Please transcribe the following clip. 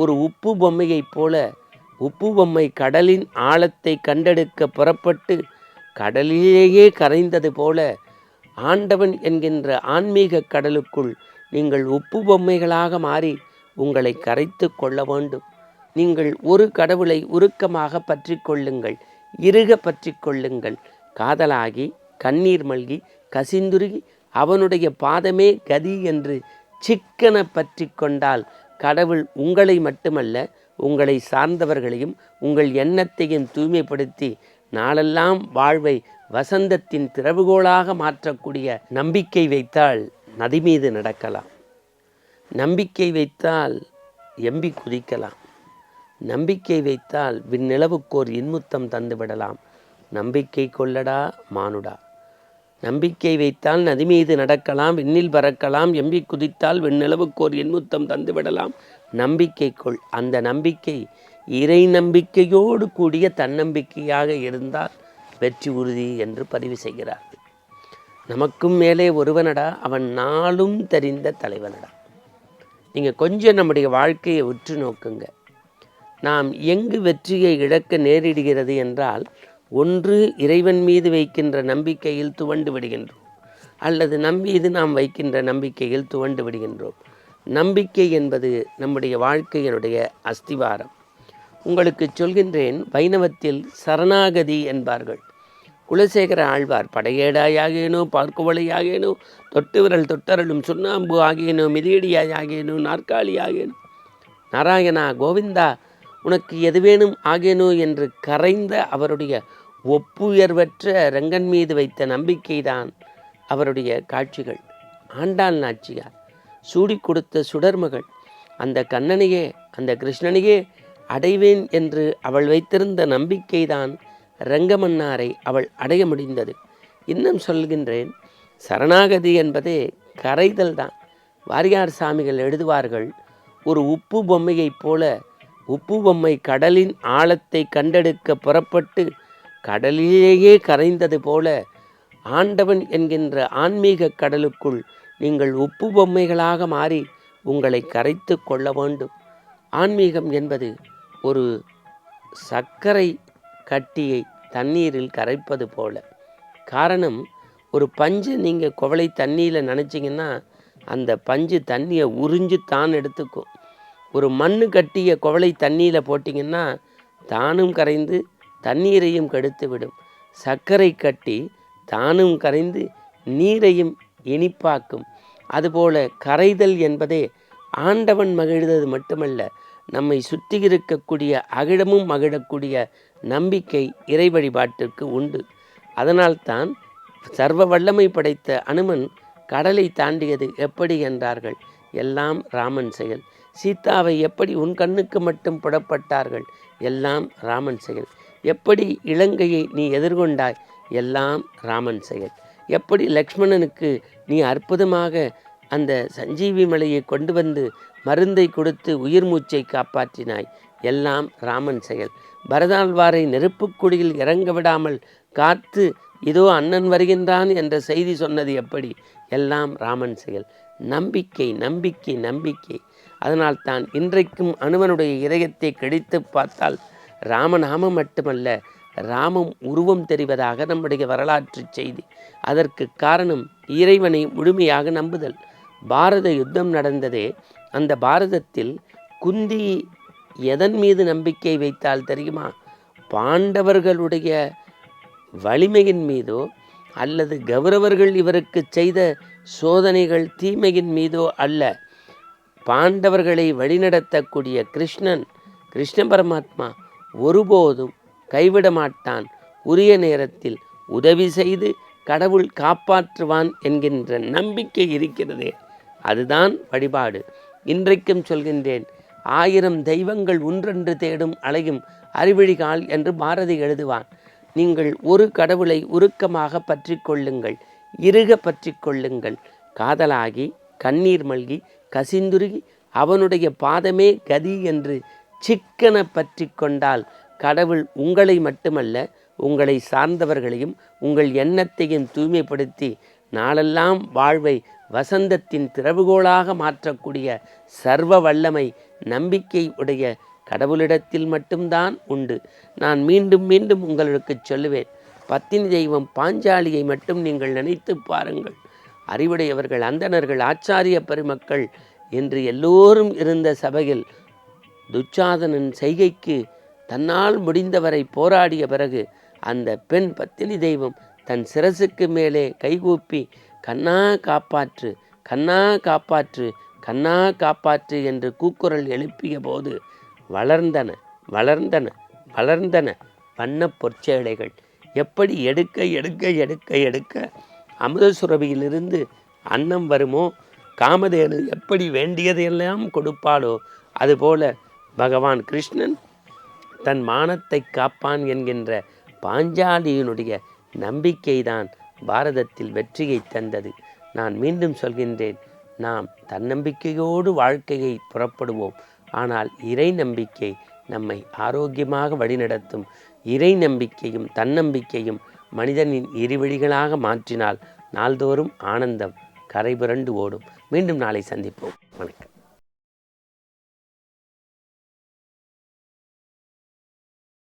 ஒரு உப்பு பொம்மையைப் போல உப்பு பொம்மை கடலின் ஆழத்தை கண்டெடுக்க புறப்பட்டு கடலிலேயே கரைந்தது போல ஆண்டவன் என்கின்ற ஆன்மீக கடலுக்குள் நீங்கள் உப்பு பொம்மைகளாக மாறி உங்களை கரைத்து கொள்ள வேண்டும். நீங்கள் ஒரு கடவுளை உருக்கமாக பற்றி கொள்ளுங்கள் இறுக பற்றி கொள்ளுங்கள். காதலாகி கண்ணீர் மல்கி கசிந்துருகி அவனுடைய பாதமே கதி என்று சிக்கன பற்றி கொண்டால் கடவுள் உங்களை மட்டுமல்ல உங்களை சார்ந்தவர்களையும் உங்கள் எண்ணத்தையும் தூய்மைப்படுத்தி நாளெல்லாம் வாழ்வை வசந்தத்தின் திறவுகோலாக மாற்றக்கூடிய நம்பிக்கை வைத்தால் நதி மீது நடக்கலாம். நம்பிக்கை வைத்தால் எம்பி குதிக்கலாம். நம்பிக்கை வைத்தால் விண்ணிலவுக்கோர் இன்முத்தம் தந்துவிடலாம். நம்பிக்கை கொள்ளடா மானுடா. நம்பிக்கை வைத்தால் நதி மீது நடக்கலாம் விண்ணில் பறக்கலாம் எம்பி குதித்தால் விண்ணளவுக்கோர் எண்முத்தம் தந்து விடலாம். அந்த நம்பிக்கை இறை நம்பிக்கையோடு கூடிய தன்னம்பிக்கையாக இருந்தால் வெற்றி உறுதி என்று பதிவு செய்கிறார். நமக்கும் மேலே ஒருவனடா அவன் நாளும் தெரிந்த தலைவனடா. நீங்கள் கொஞ்சம் நம்முடைய வாழ்க்கையை உற்று நோக்குங்க. நாம் எங்கு வெற்றியை இழக்க நேரிடுகிறது என்றால் ஒன்று இறைவன் மீது வைக்கின்ற நம்பிக்கையில் துவண்டு விடுகின்றோம். அல்லது நம் மீது நாம் வைக்கின்ற நம்பிக்கையில் துவண்டு விடுகின்றோம். நம்பிக்கை என்பது நம்முடைய வாழ்க்கையினுடைய அஸ்திவாரம். உங்களுக்கு சொல்கின்றேன் வைணவத்தில் சரணாகதி என்பார்கள். குலசேகர ஆழ்வார் படையேடாயாகேனோ பார்க்குவளையாகேனோ தொட்டு விரல் தொட்டரலும் சுண்ணாம்பு ஆகியனோ மிதியடியாயாகேனோ ஆகியனோ நாற்காலி ஆகியனோ நாராயணா கோவிந்தா உனக்கு எது வேணும் ஆகேனோ என்று கரைந்த அவருடைய ஒப்புயர்வற்ற ரங்கன் மீது வைத்த நம்பிக்கைதான் அவருடைய காட்சிகள். ஆண்டாள் நாச்சியார் சூடி கொடுத்த சுடர்மகள் அந்த கண்ணனையே அந்த கிருஷ்ணனையே அடைவேன் என்று அவள் வைத்திருந்த நம்பிக்கைதான் ரங்கமன்னாரை அவள் அடைய முடிந்தது. இன்னும் சொல்கின்றேன் சரணாகதி என்பதே கரைதல் தான். வாரியார் சாமிகள் எழுதுவார்கள் ஒரு உப்பு பொம்மையைப் போல உப்பு பொம்மை கடலின் ஆழத்தை கண்டெடுக்க புறப்பட்டு கடலிலேயே கரைந்தது போல ஆண்டவன் என்கின்ற ஆன்மீக கடலுக்குள் நீங்கள் உப்பு பொம்மைகளாக மாறி உங்களை கரைத்து கொள்ள வேண்டும். ஆன்மீகம் என்பது ஒரு சர்க்கரை கட்டியை தண்ணீரில் கரைப்பது போல. காரணம் ஒரு பஞ்சு நீங்கள் குவளை தண்ணியில் நினச்சிங்கன்னா அந்த பஞ்சு தண்ணியை உறிஞ்சு தான் எடுத்துக்கும். ஒரு மண்ணு கட்டிய குவளை தண்ணியில் போட்டிங்கன்னா தானும் கரைந்து தண்ணீரையும் கெடுத்துவிடும். சர்க்கரை கட்டி தானும் கரைந்து நீரையும் இனிப்பாக்கும். அதுபோல கரைதல் என்பதே ஆண்டவன் மகிழ்ந்தது மட்டுமல்ல நம்மை சுற்றி இருக்கக்கூடிய அகிடமும் மகிழக்கூடிய நம்பிக்கை இறை வழிபாட்டிற்கு உண்டு. அதனால்தான் சர்வ வல்லமை படைத்த அனுமன் கடலை தாண்டியது எப்படி என்றார்கள்? எல்லாம் ராமன் செயல். சீதாவை எப்படி உன் கண்ணுக்கு மட்டும் புடப்பட்டார்கள்? எல்லாம் ராமன் செயல். எப்படி இலங்கையை நீ எதிர்கொண்டாய்? எல்லாம் ராமன் செயல். எப்படி லக்ஷ்மணனுக்கு நீ அற்புதமாக அந்த சஞ்சீவி மலையை கொண்டு வந்து மருந்தை கொடுத்து உயிர் மூச்சை காப்பாற்றினாய்? எல்லாம் ராமன் செயல். பரதாழ்வாரை நெருப்புக்குடியில் இறங்க விடாமல் காத்து இதோ அண்ணன் வருகின்றான் என்ற செய்தி சொன்னது எப்படி? எல்லாம் ராமன் செயல். நம்பிக்கை நம்பிக்கை நம்பிக்கை. அதனால்தான் இன்றைக்கும் அனுமனுடைய இதயத்தை கடித்து பார்த்தால் ராமநாமம் மட்டுமல்ல ராமம் உருவம் தெரிவதாக நம்முடைய வரலாற்று செய்தி. அதற்கு காரணம் இறைவனை முழுமையாக நம்புதல். பாரத யுத்தம் நடந்ததே அந்த பாரதத்தில் குந்தி எதன் மீது நம்பிக்கை வைத்தால் தெரியுமா? பாண்டவர்களுடைய வலிமையின் மீதோ அல்லது கௌரவர்கள் இவருக்கு செய்த சோதனைகள் தீமையின் மீதோ அல்ல. பாண்டவர்களை வழிநடத்தக்கூடிய கிருஷ்ணன் கிருஷ்ண பரமாத்மா ஒருபோதும் கைவிட மாட்டான். உரிய நேரத்தில் உதவி செய்து கடவுள் காப்பாற்றுவான் என்கின்ற நம்பிக்கை இருக்கிறதே. அதுதான் வழிபாடு. இன்றைக்கும் சொல்கின்றேன் ஆயிரம் தெய்வங்கள் ஒன்றென்று தேடும் அலையும் அறிவழிகால் என்று பாரதி எழுதுவான். நீங்கள் ஒரு கடவுளை உருக்கமாக பற்றி கொள்ளுங்கள் இறுக பற்றி கொள்ளுங்கள். காதலாகி கண்ணீர் மல்கி கசிந்துருகி அவனுடைய பாதமே கதி என்று சிக்கன பற்றி கொண்டால் கடவுள் உங்களை மட்டுமல்ல உங்களை சார்ந்தவர்களையும் உங்கள் எண்ணத்தையும் தூய்மைப்படுத்தி நாளெல்லாம் வாழ்வை வசந்தத்தின் திறவுகோலாக மாற்றக்கூடிய சர்வ வல்லமை நம்பிக்கை உடைய கடவுளிடத்தில் மட்டும்தான் உண்டு. நான் மீண்டும் மீண்டும் உங்களுக்கு சொல்லுவேன் பத்தினி தெய்வம் பாஞ்சாலியை மட்டும் நீங்கள் நினைத்து பாருங்கள். அறிவுடையவர்கள் அந்தணர்கள் ஆச்சாரிய பெருமக்கள் என்று எல்லோரும் இருந்த சபையில் துச்சாதனன் செய்கைக்கு தன்னால் முடிந்தவரை போராடிய பிறகு அந்த பெண் பத்தினி தெய்வம் தன் சிரசுக்கு மேலே கைகூப்பி கண்ணா காப்பாற்று கண்ணா காப்பாற்று கண்ணா காப்பாற்று என்று கூக்குரல் எழுப்பிய போது வளர்ந்தன வளர்ந்தன வளர்ந்தன வண்ணப் பொற்சேலைகள். எப்படி எடுக்க எடுக்க எடுக்க எடுக்க அமுதசுரபியிலிருந்து அன்னம் வருமோ? காமதேனு எப்படி வேண்டியதையெல்லாம் கொடுப்பாளோ? அதுபோல பகவான் கிருஷ்ணன் தன் மானத்தை காப்பான் என்கின்ற பாஞ்சாலியினுடைய நம்பிக்கைதான் பாரதத்தில் வெற்றியை தந்தது. நான் மீண்டும் சொல்கின்றேன் நாம் தன்னம்பிக்கையோடு வாழ்க்கையை புறப்படுவோம். ஆனால் இறை நம்பிக்கை நம்மை ஆரோக்கியமாக வழிநடத்தும். இறை நம்பிக்கையும் தன்னம்பிக்கையும் மனிதனின் இருவழிகளாக மாற்றினால் நாள்தோறும் ஆனந்தம் கரைபுரண்டு ஓடும். மீண்டும் நாளை சந்திப்போம். வணக்கம்.